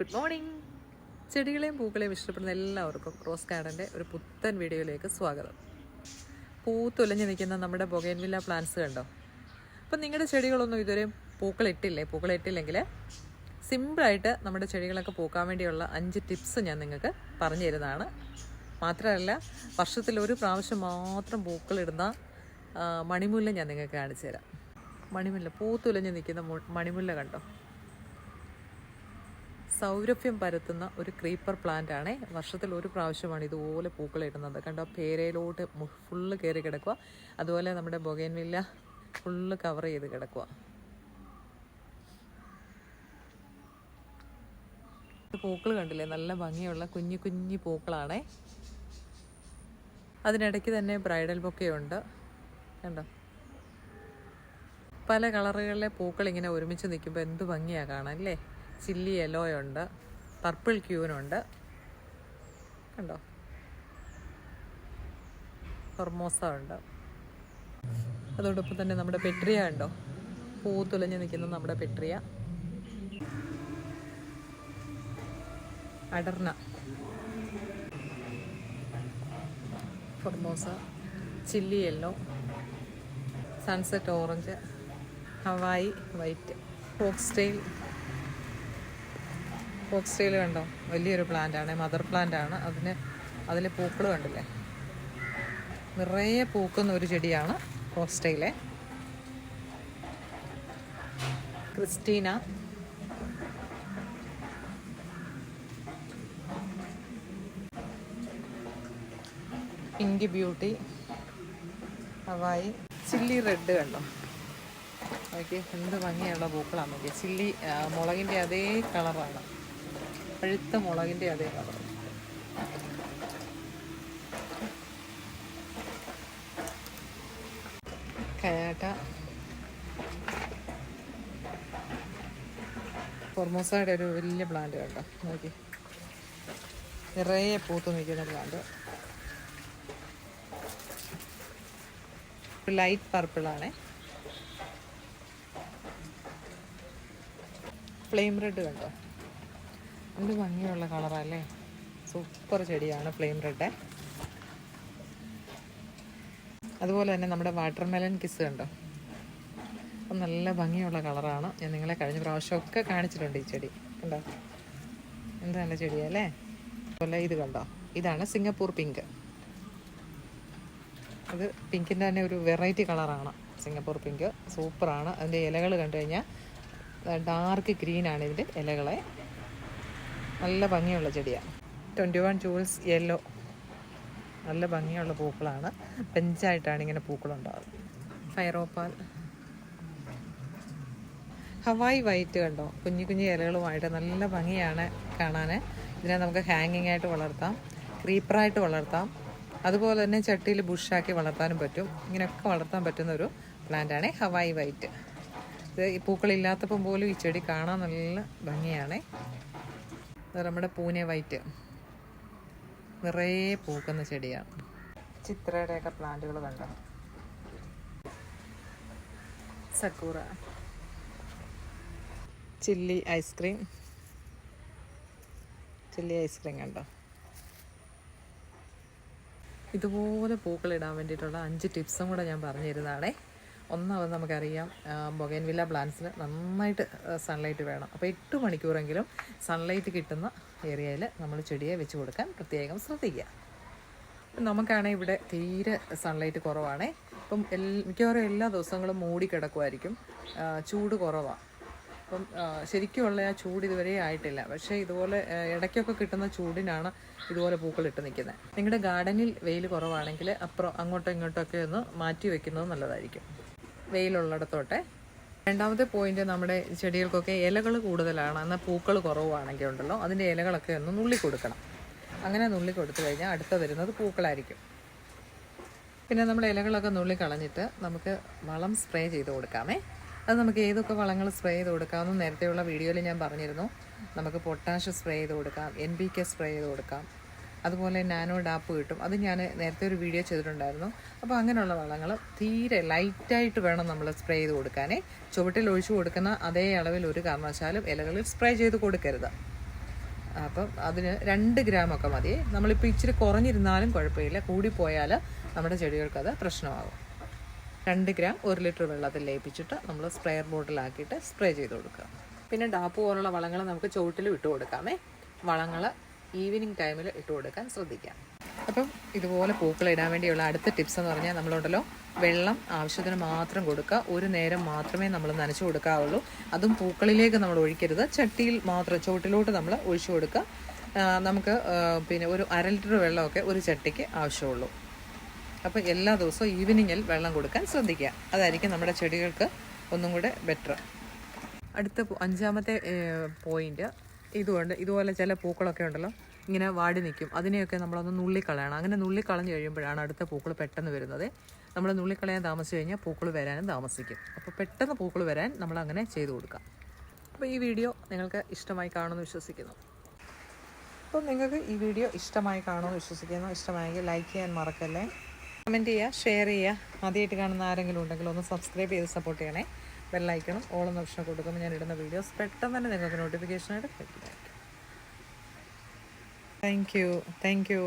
Good morning ചെടികളെയും പൂക്കളെയും ഇഷ്ടപ്പെടുന്ന എല്ലാവർക്കും rose ഗാർഡന്റെ ഒരു പുത്തൻ വീഡിയോയിലേക്ക് സ്വാഗതം. പൂത്തുലഞ്ഞു നിൽക്കുന്ന നമ്മുടെ ബൊഗൈൻവില്ല പ്ലാന്റ്സ് കണ്ടോ? അപ്പം നിങ്ങളുടെ ചെടികളൊന്നും ഇതുവരെ പൂക്കളിട്ടില്ലേ? പൂക്കളിട്ടില്ലെങ്കിൽ സിമ്പിളായിട്ട് നമ്മുടെ ചെടികളൊക്കെ പൂക്കാൻ വേണ്ടിയുള്ള അഞ്ച് ടിപ്സ് ഞാൻ നിങ്ങൾക്ക് പറഞ്ഞു തരുന്നതാണ്. മാത്രമല്ല വർഷത്തിൽ ഒരു പ്രാവശ്യം മാത്രം പൂക്കളിടുന്ന മണിമുല്ല ഞാൻ നിങ്ങൾക്ക് കാണിച്ചു തരാം. മണിമുല്ല പൂത്തുലഞ്ഞു നിൽക്കുന്ന മണിമുല്ല കണ്ടോ? സൗരഭ്യം പരത്തുന്ന ഒരു ക്രീപ്പർ പ്ലാന്റ് ആണ്. വർഷത്തിൽ ഒരു പ്രാവശ്യമാണ് ഇതുപോലെ പൂക്കളിടുന്നത് കണ്ടോ? പേരയിലോട്ട് ഫുള്ള് കയറി കിടക്കുക അതുപോലെ നമ്മുടെ ബൊഗേൻവില്ല ഫുള്ള് കവർ ചെയ്ത് കിടക്കുക പൂക്കൾ കണ്ടില്ലേ? നല്ല ഭംഗിയുള്ള കുഞ്ഞു കുഞ്ഞു പൂക്കളാണേ. അതിനിടയ്ക്ക് തന്നെ ബ്രൈഡൽ ബൊക്കെയുണ്ട്. കണ്ടോ? പല കളറുകളിലെ പൂക്കൾ ഇങ്ങനെ ഒരുമിച്ച് നിൽക്കുമ്പോൾ എന്ത് ഭംഗിയാണ് കാണാൻ അല്ലേ? ചില്ലി യെല്ലോയുണ്ട്. പർപ്പിൾ ക്യൂനുണ്ട്. കണ്ടോ? ഹൊർമോസ ഉണ്ട്. അതോടൊപ്പം തന്നെ നമ്മുടെ പെട്രിയ ഉണ്ടോ? പൂ തുലഞ്ഞ് നിൽക്കുന്ന നമ്മുടെ പെട്രിയ അടർന Formosa chilli yellow sunset orange Hawaii white foxtail foxtail കണ്ടോ? വലിയൊരു പ്ലാന്റ് ആണ് മദർ പ്ലാന്റ് ആണ്. അതിന് അതിൽ പൂക്കൾ കണ്ടില്ലേ? നിറയെ പൂക്കുന്ന ഒരു ചെടിയാണ് ഫോക്സ്റ്റൈലെ Christina. Pink beauty. Hawaii. Chilli red കണ്ടോ? ഓക്കെ എന്ത് ഭംഗിയുള്ള പൂക്കളാണ് നോക്കിയത് ചില്ലി മുളകിന്റെ അതേ കളറാണ് പഴുത്ത മുളകിന്റെ അതേ കളർ. കയാട്ട ഫോർമോസയുടെ ഒരു വലിയ പ്ലാന്റ് കണ്ടോ നോക്കി. നിറയെ പൂത്ത് നിൽക്കുന്ന പ്ലാന്റ് ലൈറ്റ് പർപ്പിളാണേ ഫ്ലെയിം റെഡ് കണ്ടോ? എന്ത് ഭംഗിയുള്ള കളറല്ലേ? സൂപ്പർ ചെടിയാണ് ഫ്ലെയിം റെഡ്. അതുപോലെ തന്നെ നമ്മുടെ വാട്ടർമെലൻ കിസ് കണ്ടോ? അപ്പം നല്ല ഭംഗിയുള്ള കളറാണ്. ഞാൻ നിങ്ങളെ കഴിഞ്ഞ പ്രാവശ്യമൊക്കെ കാണിച്ചിട്ടുണ്ട് ഈ ചെടി. കണ്ടോ? എന്ത് നല്ല ചെടിയല്ലേ അതുപോലെ ഇത് കണ്ടോ? ഇതാണ് സിംഗപ്പൂർ പിങ്ക്. അത് പിങ്കിന്റെ തന്നെ ഒരു വെറൈറ്റി കളറാണ് സിംഗപ്പൂർ പിങ്ക്. സൂപ്പറാണ്. അതിന്റെ ഇലകൾ കണ്ടു കഴിഞ്ഞാൽ ഡാർക്ക് ഗ്രീനാണ് ഇതിന്റെ ഇലകളെ. നല്ല ഭംഗിയുള്ള ചെടിയാണ്. ട്വന്റി വൺ ജൂൾസ് യെല്ലോ നല്ല ഭംഗിയുള്ള പൂക്കളാണ്. ബെഞ്ചായിട്ടാണ് ഇങ്ങനെ പൂക്കളുണ്ടാവുന്നത്. ഫൈറോപ്പാൽ ഹവായ് വൈറ്റ് കണ്ടോ? കുഞ്ഞു കുഞ്ഞു ഇലകളുമായിട്ട് നല്ല ഭംഗിയാണ് കാണാൻ ഇതിനെ നമുക്ക് ഹാങ്ങിങ് ആയിട്ട് വളർത്താം. ക്രീപ്പറായിട്ട് വളർത്താം. അതുപോലെ തന്നെ ചട്ടിയിൽ ബുഷാക്കി വളർത്താനും പറ്റും. ഇങ്ങനെയൊക്കെ വളർത്താൻ പറ്റുന്ന ഒരു പ്ലാന്റാണ് ഹവായ് വൈറ്റ് ഇത് ഈ പൂക്കളില്ലാത്തപ്പം പോലും ഈ ചെടി കാണാൻ നല്ല ഭംഗിയാണ്. നമ്മുടെ പൂനെ വൈറ്റ്. നിറയെ പൂക്കുന്ന ചെടിയാണ് ചിത്രയുടെയൊക്കെ പ്ലാന്റുകൾ കണ്ടോ? Sakura. Chilli ice cream. Chilli ice cream കണ്ടോ? ഇതുപോലെ പൂക്കളിടാൻ വേണ്ടിയിട്ടുള്ള അഞ്ച് ടിപ്സും കൂടെ ഞാൻ പറഞ്ഞു തരുന്നതാണേ. ഒന്നാമത് നമുക്കറിയാം ബൊഗൈൻവില്ല പ്ലാന്റ്സിന് നന്നായിട്ട് സൺലൈറ്റ് വേണം. അപ്പോൾ എട്ട് മണിക്കൂറെങ്കിലും സൺലൈറ്റ് കിട്ടുന്ന ഏരിയയിൽ നമ്മൾ ചെടിയെ വെച്ച് കൊടുക്കാൻ പ്രത്യേകം ശ്രദ്ധിക്കുക. നമുക്കാണെങ്കിൽ ഇവിടെ തീരെ സൺലൈറ്റ് കുറവാണേ. ഇപ്പം എൽ മിക്കവാറും എല്ലാ ദിവസങ്ങളും മൂടി കിടക്കുമായിരിക്കും ചൂട് കുറവാണ് അപ്പം ശരിക്കുമുള്ള ആ ചൂട് ഇതുവരെ ആയിട്ടില്ല. പക്ഷേ ഇതുപോലെ ഇടയ്ക്കൊക്കെ കിട്ടുന്ന ചൂടിനാണ് ഇതുപോലെ പൂക്കളിട്ട് നിൽക്കുന്നത്. നിങ്ങളുടെ ഗാർഡനിൽ വെയിൽ കുറവാണെങ്കിൽ അപ്പുറം അങ്ങോട്ടോ ഇങ്ങോട്ടോ ഒക്കെ ഒന്ന് മാറ്റി വെക്കുന്നത് നല്ലതായിരിക്കും. വെയിലുള്ളിടത്തോട്ടെ. രണ്ടാമത്തെ പോയിന്റ് നമ്മുടെ ചെടികൾക്കൊക്കെ ഇലകൾ കൂടുതലാണ്. എന്നാൽ പൂക്കൾ കുറവാണെങ്കിൽ ഉണ്ടല്ലോ അതിന്റെ ഇലകളൊക്കെ ഒന്ന് നുള്ളി കൊടുക്കണം അങ്ങനെ നുള്ളി കൊടുത്തു കഴിഞ്ഞാൽ അടുത്ത വരുന്നത് പൂക്കളായിരിക്കും. പിന്നെ നമ്മൾ ഇലകളൊക്കെ നുള്ളി കളഞ്ഞിട്ട് നമുക്ക് വളം സ്പ്രേ ചെയ്ത് കൊടുക്കാമേ. അത് നമുക്ക് ഏതൊക്കെ വളങ്ങൾ സ്പ്രേ ചെയ്ത് കൊടുക്കാമെന്ന് നേരത്തെയുള്ള വീഡിയോയിൽ ഞാൻ പറഞ്ഞിരുന്നു. നമുക്ക് പൊട്ടാഷ് സ്പ്രേ ചെയ്ത് കൊടുക്കാം എൻ സ്പ്രേ ചെയ്ത് കൊടുക്കാം. അതുപോലെ നാനോ ഡാപ്പ് കിട്ടും. അത് ഞാൻ നേരത്തെ ഒരു വീഡിയോ ചെയ്തിട്ടുണ്ടായിരുന്നു. അപ്പോൾ അങ്ങനെയുള്ള വളങ്ങൾ തീരെ ലൈറ്റായിട്ട് വേണം നമ്മൾ സ്പ്രേ ചെയ്ത് കൊടുക്കാനേ. ചുവട്ടിൽ ഒഴിച്ചു കൊടുക്കുന്ന അതേ അളവിൽ ഒരു കാരണവശാലും ഇലകളിൽ സ്പ്രേ ചെയ്ത് കൊടുക്കരുത്. അപ്പം അതിന് രണ്ട് ഗ്രാമൊക്കെ മതി. നമ്മളിപ്പോൾ ഇച്ചിരി കുറഞ്ഞിരുന്നാലും കുഴപ്പമില്ല. കൂടിപ്പോയാൽ നമ്മുടെ ചെടികൾക്കത് പ്രശ്നമാകും. രണ്ട് ഗ്രാം ഒരു ലിറ്റർ വെള്ളത്തിൽ ലയിപ്പിച്ചിട്ട് നമ്മൾ സ്പ്രെയർ ബോട്ടിലാക്കിയിട്ട് സ്പ്രേ ചെയ്ത് കൊടുക്കുക. പിന്നെ ഡാപ്പ് പോലുള്ള വളങ്ങൾ നമുക്ക് ചുവട്ടിൽ ഇട്ട് കൊടുക്കാമേ. വളങ്ങൾ ഈവനിങ് ടൈമിൽ ഇട്ട് കൊടുക്കാൻ ശ്രദ്ധിക്കാം. അപ്പം ഇതുപോലെ പൂക്കൾ ഇടാൻ വേണ്ടിയുള്ള അടുത്ത ടിപ്സ് എന്ന് പറഞ്ഞാൽ നമ്മളുണ്ടല്ലോ വെള്ളം ആവശ്യത്തിന് മാത്രം കൊടുക്കുക ഒരു നേരം മാത്രമേ നമ്മൾ നനച്ചു കൊടുക്കാവുള്ളൂ. അതും പൂക്കളിലേക്ക് നമ്മൾ ഒഴിക്കരുത്. ചട്ടിയിൽ മാത്രം ചുവട്ടിലോട്ട് നമ്മൾ ഒഴിച്ചു കൊടുക്കുക. നമുക്ക് പിന്നെ ഒരു അര ലിറ്റർ വെള്ളമൊക്കെ ഒരു ചട്ടിക്ക് ആവശ്യമുള്ളൂ. അപ്പോൾ എല്ലാ ദിവസവും ഈവനിങ്ങിൽ വെള്ളം കൊടുക്കാൻ ശ്രദ്ധിക്കുക. അതായിരിക്കും നമ്മുടെ ചെടികൾക്ക് ഒന്നും കൂടെ ബെറ്റർ അടുത്ത അഞ്ചാമത്തെ പോയിന്റ് ഇതുകൊണ്ട് ഇതുപോലെ ചില പൂക്കളൊക്കെ ഉണ്ടല്ലോ. ഇങ്ങനെ വാടി നിൽക്കും അതിനെയൊക്കെ നമ്മളൊന്ന് നുള്ളിക്കളയണം. അങ്ങനെ നുള്ളിക്കളഞ്ഞ് കഴിയുമ്പോഴാണ് അടുത്ത പൂക്കൾ പെട്ടെന്ന് വരുന്നത്. നമ്മൾ നുള്ളിക്കളയാൻ താമസിച്ച് കഴിഞ്ഞാൽ പൂക്കൾ വരാനും താമസിക്കും. അപ്പോൾ പെട്ടെന്ന് പൂക്കൾ വരാൻ നമ്മൾ അങ്ങനെ ചെയ്തു കൊടുക്കാം. അപ്പോൾ ഈ വീഡിയോ നിങ്ങൾക്ക് ഇഷ്ടമായി കാണുമെന്ന് വിശ്വസിക്കുന്നു. അപ്പോൾ നിങ്ങൾക്ക് ഈ വീഡിയോ ഇഷ്ടമായി കാണുമെന്ന് വിശ്വസിക്കുന്നു. ഇഷ്ടമായെങ്കിൽ ലൈക്ക് ചെയ്യാൻ മറക്കല്ലേ. കമന്റ് ചെയ്യുക ഷെയർ ചെയ്യുക. ആദ്യമായിട്ട് കാണുന്ന ആരെങ്കിലും ഉണ്ടെങ്കിൽ ഒന്ന് സബ്സ്ക്രൈബ് ചെയ്ത് സപ്പോർട്ട് ചെയ്യണേ. ബെല്ലൈക്കണം ഓളം ഓപ്ഷൻ കൊടുക്കുമ്പോൾ ഞാൻ ഇടുന്ന വീഡിയോസ് പെട്ടെന്ന് തന്നെ നിങ്ങൾക്ക് നോട്ടിഫിക്കേഷനായിട്ട് കിട്ടുന്നതായിരിക്കും താങ്ക് യു താങ്ക് യു